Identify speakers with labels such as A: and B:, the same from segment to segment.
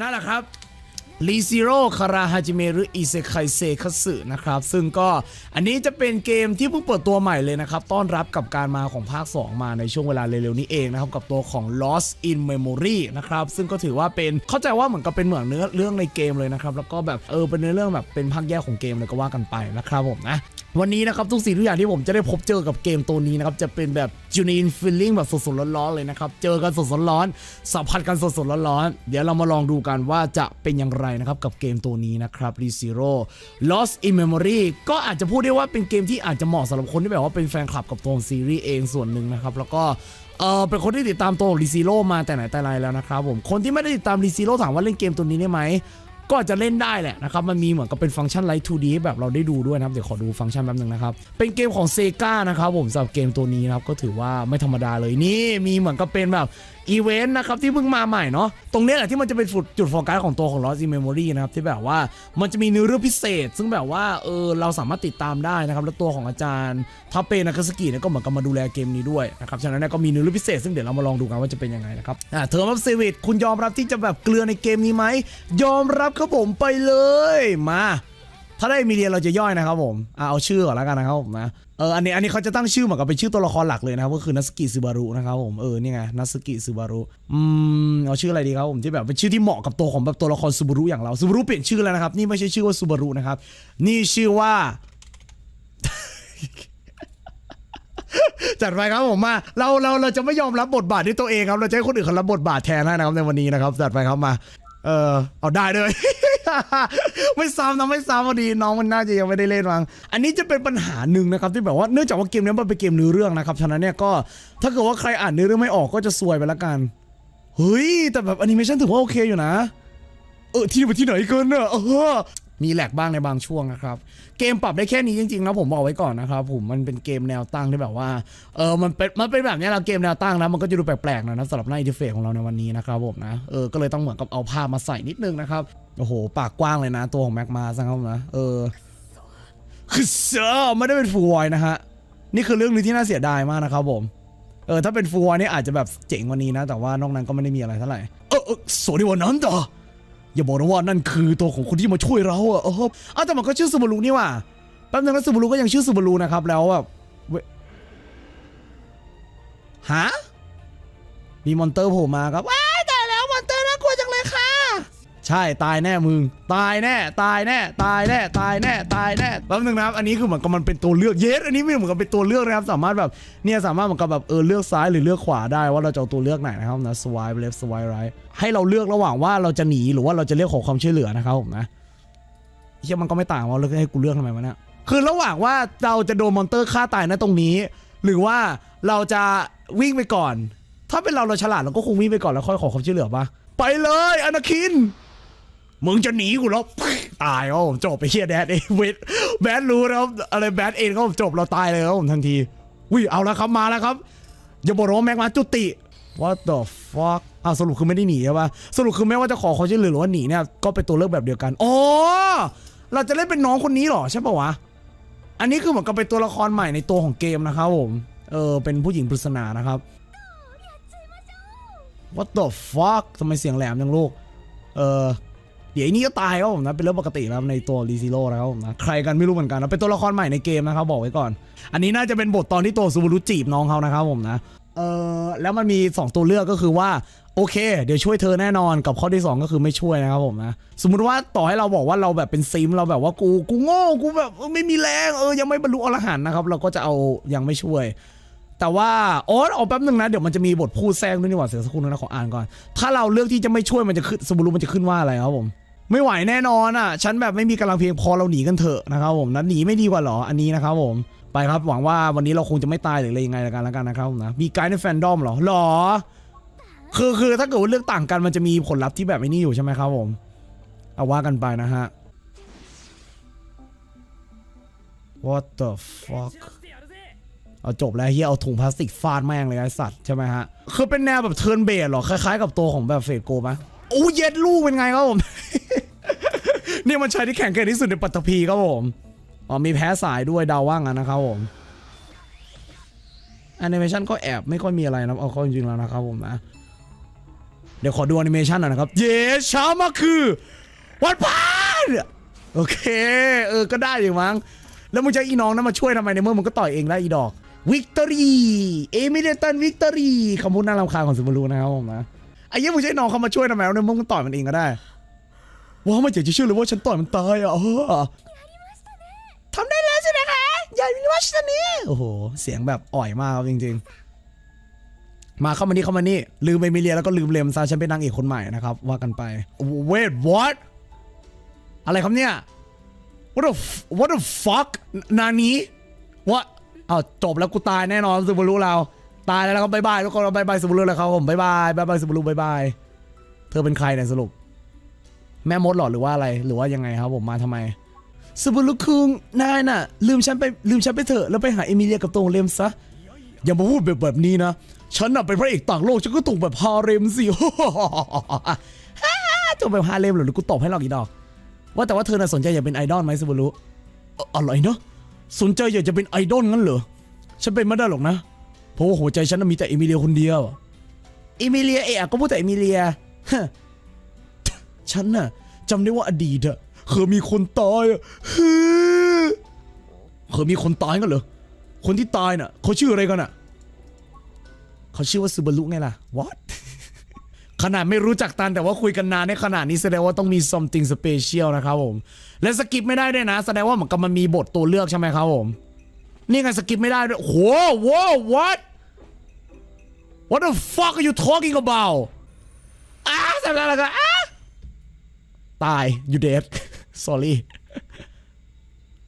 A: นั่นแหละครับ รีซิโร่คาราฮาจิเมหรืออิเซไคเซคัสึนะครับ ซึ่งก็อันนี้จะเป็นเกมที่เพิ่งเปิดตัวใหม่เลยนะครับ ต้อนรับกับการมาของภาค 2 มาในช่วงเวลาเร็วๆนี้เองนะครับ กับตัวของ Lost in Memory นะครับ ซึ่งก็ถือว่าเป็นเข้าใจว่าเหมือนกับเป็นเหมือนเนื้อเรื่องในเกมเลยนะครับ แล้วก็แบบเออเป็นเนื้อเรื่องแบบเป็นภาคแยกของเกมเลยก็ว่ากันไปนะครับผมนะวันนี้นะครับทุกสิ่งทุกอย่างที่ผมจะได้พบเจอกับเกมตัวนี้นะครับจะเป็นแบบจูนีนฟิลลิ่งแบบสดๆร้อนๆเลยนะครับเจอกันสดๆร้อนๆสัมผัสกันสดๆร้อนๆเดี๋ยวเรามาลองดูกันว่าจะเป็นอย่างไรนะครับกับเกมตัวนี้นะครับ r e Zero Lost in Memory ก็อาจจะพูดได้ว่าเป็นเกมที่อาจจะเหมาะสำหรับคนที่แบบว่าเป็นแฟนคลับกับตัวซีรีส์เองส่วนหนึ่งนะครับ แล้วก็เออเป็นคนที่ติดตามตัวของ r e Zero มาแต่ไหนแต่ไรแล้วนะครับผมคนที่ไม่ได้ติดตาม r e Zero ถามว่าเล่นเกมตัวนี้ได้ไหมก็จจะเล่นได้แหละนะครับ มันมีเหมือนกับเป็นฟังก์ชันไลท์ 2D ให้แบบเราได้ดูด้วยนะครับ เดี๋ยวขอดูฟังก์ชันแป๊บนึงนะครับ เป็นเกมของเซกานะครับผมสำหรับเกมตัวนี้นะครับ ก็ถือว่าไม่ธรรมดาเลยนี่ มีเหมือนกับเป็นแบบ อีเวนต์นะครับที่เพิ่งมาใหม่เนาะตรงนี้แหละที่มันจะเป็นจุดโฟกัสของตัวของ Lost in Memory นะครับที่แบบว่ามันจะมีเนื้อเรื่องพิเศษ ซึ่งแบบว่าเออเราสามารถติดตามได้นะครับแล้วตัวของอาจารย์ทัพเปนากาสกิเนี่ยก็เหมือนกับมาดูแลเกมนี้ด้วยนะครับฉะนั้นเนี่ยก็มีเนื้อเรื่องพิเศษ ซึ่งเดี๋ยวเรามาลองดูกันว่าจะเป็นยังไงนะครับอ่าเทอร์มัฟเซวิตคุณยอมรับที่จะแบบเกลือในเกมนี้ไหมยอมรับครับผมไปเลยมา ถ้าได้มีเรียเราจะย่อยนะครับผมอะเอาชื่อก่อนแล้วกันนะครับผมนะเอออันนี้อันนี้เขาจะตั้งชื่อเหมือนกับเป็นชื่อตัวละครหลักเลยนะครับก็คือนัสกิซึบารุนะครับผมเออนี่ไงนัสกิซึบารุอืมเอาชื่ออะไรดีครับผมที่แบบเป็นชื่อที่เหมาะกับตัวของแบบตัวละครซูบารุอย่างเราซูบารุเปลี่ยนชื่อแล้วนะครับนี่ไม่ใช่ชื่อว่าซูบารุนะครับนี่ชื่อว่าจัดไปครับผมมาเราเราเราจะไม่ยอมรับบทบาทด้วยตัวเองครับเราจะให้คนอื่นเขารับบทบาทแทนให้นะครับในวันนี้นะครับจัดไปครับมา เออเอาได้เลย ไม่ซ้ำนะไม่ซ้ำพอดีน้องมันน่าจะยังไม่ได้เล่นมั้งอันนี้จะเป็นปัญหาหนึ่งนะครับที่แบบว่าเนื่องจากว่าเกมนี้มันเป็นเกมเนื้อเรื่องนะครับฉะนั้นเนี่ยก็ถ้าเกิดว่าใครอ่านเนื้อเรื่องไม่ออกก็จะซวยไปละกันเฮ้ยแต่แบบแอนิเมชันถือว่าโอเคอยู่นะเออที่ไปที่ไหนกันเนอะเออ มีแหลกบ้างในบางช่วงนะครับ เกมปรับได้แค่นี้จริงๆนะผมบอกไว้ก่อนนะครับผมมันเป็นเกมแนวตั้งที่แบบว่าเออมันเป็นมันเป็นแบบนี้เราเกมแนวตั้งนะมันก็จะดูแปลกๆหน่อยนะสำหรับหน้าอินเทอร์เฟซของเราในวันนี้นะครับผมนะเออก็เลยต้องเหมือนกับเอาภาพมาใส่นิดนึงนะครับโอ้โหปากกว้างเลยนะตัวของแม็กมาสังครับนะเออคือเซอไม่ได้เป็นฟูวอยนะฮะนี่คือเรื่องนึงที่น่าเสียดายมากนะครับผมเออถ้าเป็นฟูวอยนี่อาจจะแบบเจ๋งกว่านี้นะ แต่ว่านอกนั้นก็ไม่ได้มีอะไรเท่าไหร่เออเออสวัสดีวันนั้นต่ อย่าบอกนะว่านั่นคือตัวของคนที่มาช่วยเราอะเอออ้าวแต่มันก็ชื่อซูบารุนี่ว่าแป๊บนึงนะซูบารุก็ยังชื่อซูบารุนะครับแล้วแบบเว้ฮะมีมอนเตอร์โผล่มาครับว้า ใช่ตายแน่มึง ตายแน่ ตายแน่ ตายแน่ ตายแน่ ตายแน่แป๊บนึงนะครับอันนี้คือเหมือนกับมันเป็นตัวเลือกเยสอันนี้ไม่เหมือนกับเป็นตัวเลือกนะครับ สามารถแบบเนี่ยสามารถเหมือนกับแบบเออเลือกซ้ายหรือเลือกขวาได้ว่าเราจะเอาตัวเลือกไหนนะครับนะ swipe left swipe right ให้เราเลือกระหว่างว่าเราจะหนีหรือว่าเราจะเรียกขอความช่วยเหลือนะครับผมนะเฮียมันก็ไม่ต่างว่าเราให้กูเลือกทำไมวะเนี่ยคือระหว่างว่าเราจะโดนมอนเตอร์ฆ่าตายนะตรงนี้ หรือว่าเราจะวิ่งไปก่อน ถ้าเป็นเราเราฉลาดเราก็คงวิ่งไปก่อนแล้วค่อยขอความช่วยเหลือปะไปเลยอนาคิน มึงจะหนีกูแล้วตายครับผมจบไปเฮียแดดเองเวทแบดรู้นะครับอะไรแบดเองก็จบเราตายเลยครับผมทันทีวิเอาแล้วครับมาแล้วครับอย่าบอกว่าแม็กมาจุติ what the fuck อ้าวสรุปคือไม่ได้หนีใช่ปะสรุปคือไม่ว่าจะขอควาช่วยเหลือหรือว่าหนีเนี่ยก็เป็นตัวเลือกแบบเดียวกันอ๋อเราจะเล่นเป็นน้องคนนี้เหรอใช่ปะวะอันนี้คือเหมือนกับเป็นตัวละครใหม่ในตัวของเกมนะครับผมเออเป็นผู้หญิงปริศนานะครับ what the fuck ทำไมเสียงแหลมจังลูกเออ เดี๋ยวนี่ก็ตายครับผมนะเป็นเรื่องปกติแล้วในตัวรีซิโร่นะครับผมนะใครกันไม่รู้เหมือนกันนะเป็นตัวละครใหม่ในเกมนะครับบอกไว้ก่อน อันนี้น่าจะเป็นบทตอนที่ตัวซูบูรุจีบน้องเขานะครับผมนะเออแล้วมันมี 2 ตัวเลือกก็คือว่าโอเค เดี๋ยวช่วยเธอแน่นอนกับข้อที่ 2 ก็คือไม่ช่วยนะครับผมนะสมมุติว่าต่อให้เราบอกว่าเราแบบเป็นซิมเราแบบว่ากูกูโง่กูแบบไม่มีแรงเออยังไม่บรรลุอรหันต์นะครับ เราก็จะเอายังไม่ช่วย แต่ว่าโอ๊ตเอาแป๊บหนึงนะเดี๋ยวมันจะมีบทพูดแทรกด้วยนี่หว่าเสียสักครู่นึงนะขออ่านก่อน ถ้าเราเลือกที่จะไม่ช่วยมันจะขึ้นสมมติมันจะขึ้นว่าอะไรครับผม ไม่ไหวแน่นอนอะ ฉันแบบไม่มีกำลังเพียงพอเราหนีกันเถอะนะครับผมนะหนีไม่ดีกว่าเหรออันนี้นะครับผมไปครับหวังว่าวันนี้เราคงจะไม่ตายหรืออะไรยังไงละกันแล้วกันนะครับผมนะมีไกด์ในแฟนดอมเหรอหรอ คือคือถ้าเกิดว่าเลือกต่างกันมันจะมีผลลัพธ์ที่แบบไอ้นี่อยู่ใช่ไหมครับผมเอาว่ากันไปนะฮะ What the fuck เอาจบแล้วเฮียเอาถุงพลาสติกฟาดแม่งเลยไอ้สัตว์ใช่ไหมฮะ คือเป็นแนวแบบเทิร์นเบสหรอ คล้ายๆกับตัวของแบบเฟดโกไหมโอ้เย็ดลูกเป็นไงครับผม นี่มันใช้ที่แข็งแกร่งที่สุดในปัตตภีครับผมอ๋อมีแพ้สายด้วยดาวว่างนะครับผมแอนิเมชันก็แอบไม่ค่อยมีอะไรนะเอาเข้าจริงๆแล้วนะครับผมนะเดี๋ยวขอดูแอนิเมชันหน่อยนะครับ เย้ช้ามาคือวันพานโอเค เออก็ได้อยู่มั้ง แล้วมึงจะอีน้องนั้นมาช่วยทำไมในเมื่อมึงก็ต่อยเองได้อีดอกวิกตอรี่เอมิเดตันวิกตอรี่คำพูดน่ารำคาญของสุบารุนะครับผมนะไอ้เหี้ยมึงใช้น้องเขามาช่วยทำไมวะเนี่ยมึงก็ต่อยมันเองก็ได้ ว้าวไม่อยากจะเชื่อเลยว่าฉันต่อยมันตายอะทำได้แล้วใช่ไหมคะใหญ่มิวัชนี่โอ้โห เสียงแบบอ่อยมากจริง ๆ มาเข้ามานี่เข้ามานี่ ลืมเอมิเลียแล้วก็ลืมเลมซะฉันเป็นนางเอกคนใหม่นะครับ ว่ากันไป wait what อะไรครับเนี่ย what the what the fuck นานี้ what เอาจบแล้วกูตายแน่นอนซูบารุเรา ตายแล้วแล้วก็บายบายทุกคนบายบายซูบารุเลยครับผมบายบายบายบายซูบารุบายบายเธอเป็นใครเนี่ยสรุป แม่มดหรอหรือว่าอะไรหรือว่ายังไงครับผมมาทำไมซูบารุคุงนายน่ะ ลืมฉันไปลืมฉันไปเถอะแล้วไปหาเอมิเลียกับตรงเลมซะอย่ามาพูดแบบแบบนี้นะฉันน่ะเป็นพระเอกต่างโลกฉันก็ถูกแบบฮาเรมสิถูกแบบฮาเรมหรือกูตอบให้หรอกอีดอก ว่าแต่ว่าเธอน่ะสนใจอยากเป็นไอดอลไหมซูบารุอะไรเนาะสนใจอยากจะเป็นไอดอลงั้นเหรอฉันเป็นไม่ได้หรอกนะเพราะว่าหัวใจฉันมีแต่เอมิเลียคนเดียวเอมิเลียเอะก็พูดแต่เอมิเลียฮ ฉันน่ะจำได้ว่าอดีตอะเคยมีคนตายอะฮึเคยมีคนตายกันเหรอ คนที่ตายน่ะเขาชื่ออะไรกันอะเขาชื่อว่าซูบารุไงล่ะ what ขนาดไม่รู้จักตันแต่ว่าคุยกันนานในขนาดนี้แสดงว่าต้องมี something special นะครับผม และสกิปไม่ได้ด้วยนะ แสดงว่าเหมือนกับมันมีบทตัวเลือกใช่ไหมครับผม นี่ไงสกิปไม่ได้ด้วยโอ้โห wow what what the fuck are you talking about อ้าทำอะไรกันอ้า ตาย you dead sorry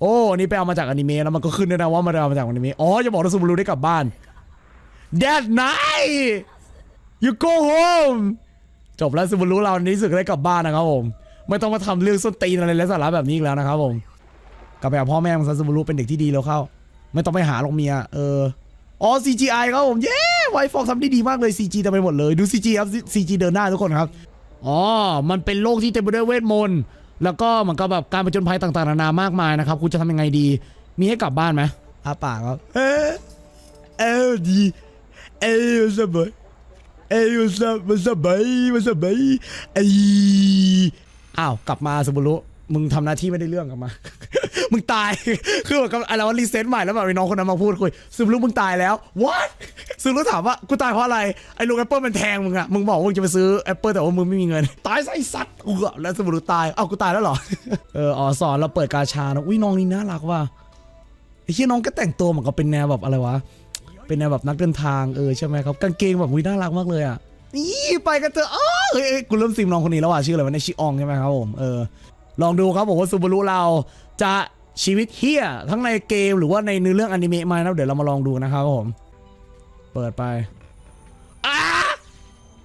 A: โอ้นี่ไปเอามาจากอนิเมะแล้วมันก็ขึ้นด้วยนะว่ามันเอามาจากอนิเมะอ๋อจะบอกว่าซูบารุได้กลับบ้าน that night you go home จบแล้วซูบารุเราในที่สุดก็ได้กลับบ้านนะครับผม ไม่ต้องมาทำเรื่องส้นตีนอะไรและสาระแบบนี้อีกแล้วนะครับผมกลับไปหาพ่อแม่ของซูบารุเป็นเด็กที่ดีแล้วเข้า ไม่ต้องไปหาหรอกเมียเอออ๋อ CGI ครับผมเย้ไวฟอกทำได้ดีมากเลย CG ทำไปหมดเลยดู CG ครับ CG เดินหน้าทุกคนครับ อ๋อ มันเป็นโลกที่เต็มไปด้วยเวทมนต์ แล้วก็เหมือนกับแบบการผจญภัยต่างๆนานามากมายนะครับ คุณจะทำยังไงดี มีให้กลับบ้านไหมอาปากครับเออเออดีเออสบายเออสบายสบายสบายไออ้าว กลับมาสบุรุ มึงทำหน้าที่ไม่ได้เรื่องกับมา มึงตาย คือแบบกับอะไรว่ารีเซ็ตใหม่แล้วแบบไอ้น้องคนนั้นมาพูดคุยซึมรู้มึงตายแล้ว what ซึมรู้ถามว่ากูตายเพราะอะไร ไอ้ลูกแอปเปิลมันแทงมึงอะมึงบอกว่ามึงจะไปซื้อแอปเปิลแต่ว่ามึงไม่มีเงิน ตายซะไอ้สัตว์เออแล้วซึมรู้ตาย เอ้ากูตายแล้วเหรอ เอออ๋อสอนเราเปิดกาชานะอุ้ยน้องนี่น่ารักว่ะ ไอ้เหี้ยน้องก็แต่งตัวเหมือนกับเป็นแนวแบบอะไรวะ เป็นแนวแบบนักเดินทางเออใช่ไหมครับ กางเกงแบบอุ้ยน่ารักมากเลยอะนี่ไปกันเถอะอ้อเฮ้ยเอ้ยกูเริ่มซิมน้องคนนี้แล้วว่ะชื่ออะไรวะในยชิอองใช่ไหมครับผม เออ ลองดูครับผมว่าซูบารุเราจะชีวิตเฮี้ยทั้งในเกมหรือว่าในเนื้อเรื่องอนิเมะมานะเดี๋ยวเรามาลองดูนะครับผม เปิดไป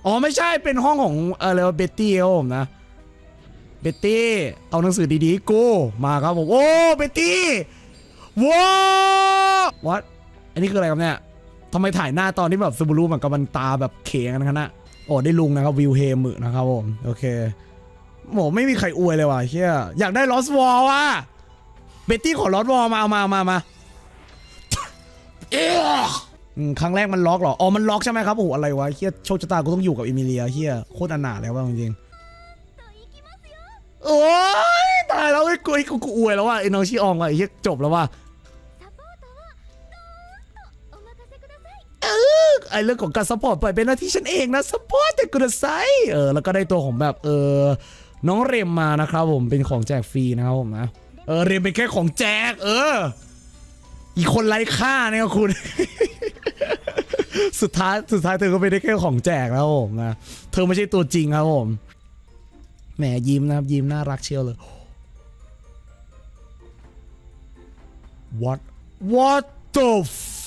A: อ๋อไม่ใช่เป็นห้องของอะไรวะเบตตี้ครับผมนะเบตตี้เอาหนังสือดีๆกูมาครับผมโอ้เบตตี้ว้าววัดอันนี้คืออะไรครับเนี่ยทำไมถ่ายหน้าตอนที่แบบซูบารุเหมือนกับมันตาแบบเขงกันขนาดโอ้ได้ลุงนะครับวิวเฮมึนะครับผมโอเค โหไม่มีใครอวยเลยว่ะเฮียอยากได้ลอสวอลว่ะเบตตี้ขอลอสวอลมาเอามามามาเออครั้งแรกมันล็อกเหรอ อ๋อ มันล็อกใช่ไหมครับ โอ้โห อะไรวะเฮียโชคชะตากูต้องอยู่กับเอมิเลียเฮียโคตรอนาถแล้วว่ะจริงโอ้ยตายแล้วไอ้กูไอ้กูกูอวยแล้วว่ะไอ้น้องชิอองว่ะเฮียจบแล้วว่ะไอ้เรื่องของการซัพพอร์ตปล่อยเป็นหน้าที่ฉันเองนะซัพพอร์ตแต่กุดไซเออแล้วก็ได้ตัวของแบบเออ น้องเรมมานะครับผมเป็นของแจกฟรีนะครับผมนะเออเรมเป็นแค่ของแจก เออ อีกคนไร้ค่าเนี่ยคุณ สุดท้ายสุดท้ายเธอก็ไม่ได้แค่ของแจกแล้วผมนะเธอไม่ใช่ตัวจริงครับผมแหมยิ้มนะครับยิ้มน่ารักเชียวเลย What What the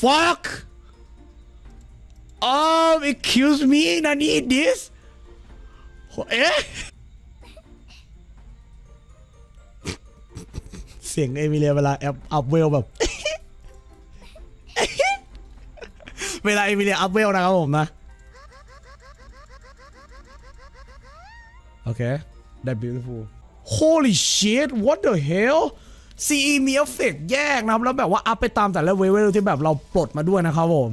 A: fuck Um excuse me นันนี่ this เอ๊ะ เสียงเอมิเลียเวลาแอปอัพเวลแบบ เวลาเอมิเลียอัพเวลนะครับผมนะ โอเค that beautiful holy shit what the hell CE มีเอฟเฟกแยกนะครับ แล้วแบบว่าอัพไปตามแต่ละเวลที่แบบเราปลดมาด้วยนะครับผม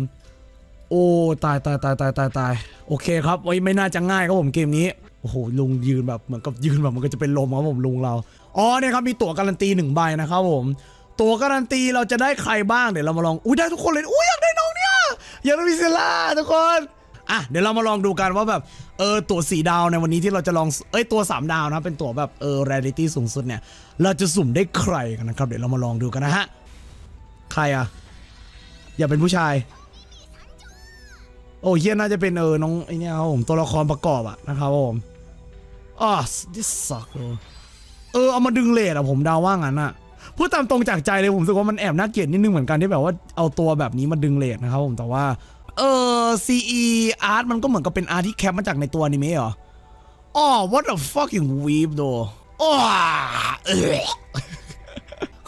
A: โอ้ตายตายตายตายตายตายโอเคครับไว้ยไม่น่าจะง่ายครับผมเกมนี้ โอ้โหลุงยืนแบบเหมือนกับยืนแบบมันก็จะเป็นลมครับผมลุงเรา อ๋อเนี่ยครับมีตั๋วการันตีหนึ่งใบนะครับผม ตั๋วการันตีเราจะได้ใครบ้างเดี๋ยวเรามาลอง อุ้ยได้ทุกคนเลย อุ้ยอยากได้น้องเนี่ยอยากได้พิเซล่าทุกคน อะเดี๋ยวเรามาลองดูกันว่าแบบเออตั๋วสีดาวในวันนี้ที่เราจะลอง เอ้ยตัวสามดาวนะเป็นตั๋วแบบเออเรลิตี้สูงสุดเนี่ย เราจะสุ่มได้ใครกันนะครับ เดี๋ยวเรามาลองดูกันนะฮะ ใครอะ อย่าเป็นผู้ชาย โอ้เฮียน่าจะเป็นเออน้องไอเนี่ยครับผมตัวละครประกอบอะนะครับผมอ๋อ this suck เออเอามาดึงเลทอะผมเดาว่างั้นอะพูดตามตรงจากใจเลยผมรู้สึกว่ามันแอบน่าเกลียดนิดนึงเหมือนกันที่แบบว่าเอาตัวแบบนี้มาดึงเลทนะครับผมแต่ว่าเออ CE art มันก็เหมือนกับเป็นอาร์ตที่แคปมาจากในตัวอนิเมเหรออ๋อ what the fucking weeb โดอ้อเออ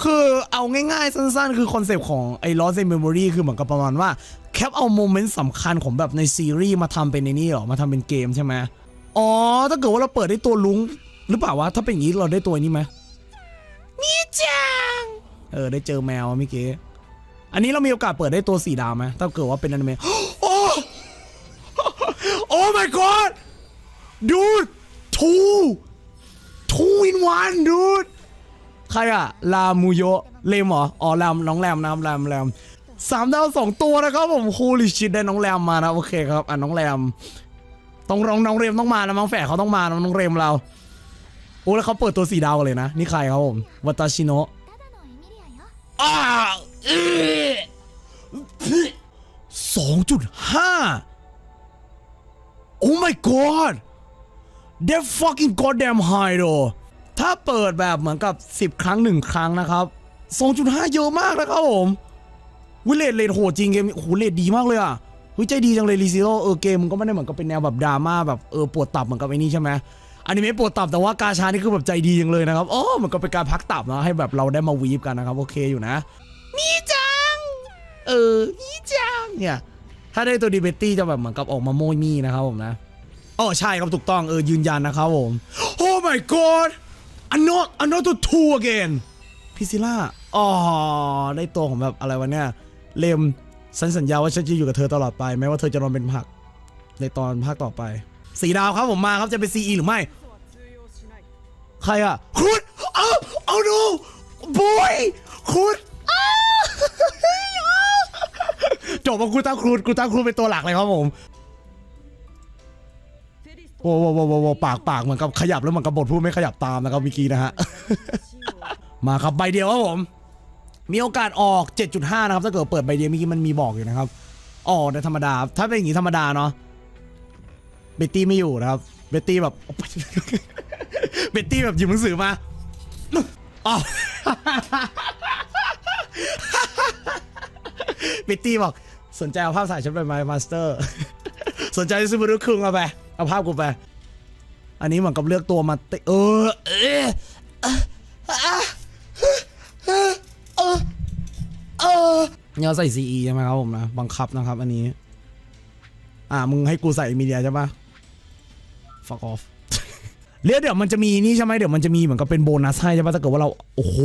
A: คือเอาง่ายๆ สั้นๆ คือคอนเซปต์ของไอ้ Lost in Memory คือเหมือนกับประมาณว่า แคปเอาโมเมนต์สำคัญของแบบในซีรีส์มาทำเป็นในนี่หรอ มาทำเป็นเกมใช่ไหมอ๋อ ถ้าเกิดว่าเราเปิดได้ตัวลุง รือเปล่าวะถ้าเป็นอย่างนี้เราได้ตัวนี้ไหมมีจังเออได้เจอแมวเมื่อกี้อันนี้เรามีโอกาสเปิดได้ตัวสีดาวไหมถ้าเกิดว่าเป็นอนิเมะโอ้โอ้ my god dude two two in one dude ใครอะลามูโยเลมเหรออ๋อแรมน้องแรมนะครับแรมแรมสามดาวสองตัวนะครับผมโฮลิชิดได้น้องแรมมานะโอเคครับอะน้องแรมต้องน้องน้องเรมต้องมานะมั้งแฝดเขาต้องมานะน้องเรมเรา โอ้แล้วเขาเปิดตัวสีดาวเลยนะ นี่ใครครับผมวัตชิโนะสองจุดห้าโอ้ my god that fucking goddamn high โดถ้าเปิดแบบเหมือนกับ 10 ครั้ง 1 ครั้งนะครับ 2.5 เยอะมากนะครับผมวิเลตเลตโหดจริงเกมโหเลตดีมากเลยอะเฮ้ยใจดีจังเลยรีซิโรเออเกมมันก็ไม่ได้เหมือนกับเป็นแนวแบบดราม่าแบบเออปวดตับเหมือนกับไอ้นี่ใช่ไหม อันนี้ไม่ปวดตับแต่ว่ากาชานี่คือแบบใจดีจังเลยนะครับอ๋อเหมือนกับเป็นการพักตับนะให้แบบเราได้มาวีฟกันนะครับโอเคอยู่นะมีจัง เออมีจังเนี่ยถ้าได้ตัวดีเบตตี้จะแบบเหมือนกับออกมาโมยมี่นะครับผมนะอ๋อใช่ครับถูกต้องเออยืนยันนะครับผม Oh my god another another two again พิซิล่าอ๋อได้ตัวของแบบอะไรวะเนี่ยเลมฉันสัญญาว่าฉันจะอยู่กับเธอตลอดไปแม้ว่าเธอจะนอนเป็นผัก ในตอนภาคต่อไป สีดาวครับผมมาครับจะเป็น CE หรือไม่ ใครอะคุณเอาเอาดูบอยคุณอ้าวจบมากูตั้งครูดกูตั้งครูดเป็นตัวหลักเลยครับผมโว้โว้โว้โว้โว้ปากปากเหมือนกับขยับแล้วเหมือนกับบทพูดไม่ขยับตามนะครับเมื่อกี้นะฮะ มาครับใบเดียวครับผม มีโอกาสออก 7.5 นะครับ ถ้าเกิดเปิดใบเดียวเมื่อกี้มันมีบอกอยู่นะครับอ๋อในธรรมดา ถ้าเป็นอย่างนี้ธรรมดาเนาะ เบตตี้ไม่อยู่นะครับ เบตตี้แบบ เบตตี้แบบหยิบหนังสือมาอ๋อเบตตี้บอกสนใจเอาภาพถ่ายฉันไปไหมมาสเตอร์ สนใจซื้อมาดูคุงเอาไป เอาภาพกูไป อันนี้เหมือนกับเลือกตัวมาเออเออเออเออเออเนี่ยใส่ CE ใช่ไหมครับผมนะ บังคับนะครับอันนี้ อ่า มึงให้กูใส่มีเดียใช่ปะ fuck off เรียกเดี๋ยวมันจะมีนี่ใช่ไหมเดี๋ยวมันจะมีเหมือนกับเป็นโบนัสให้ใช่ปะถ้าเกิดว่าเรา โอ้โห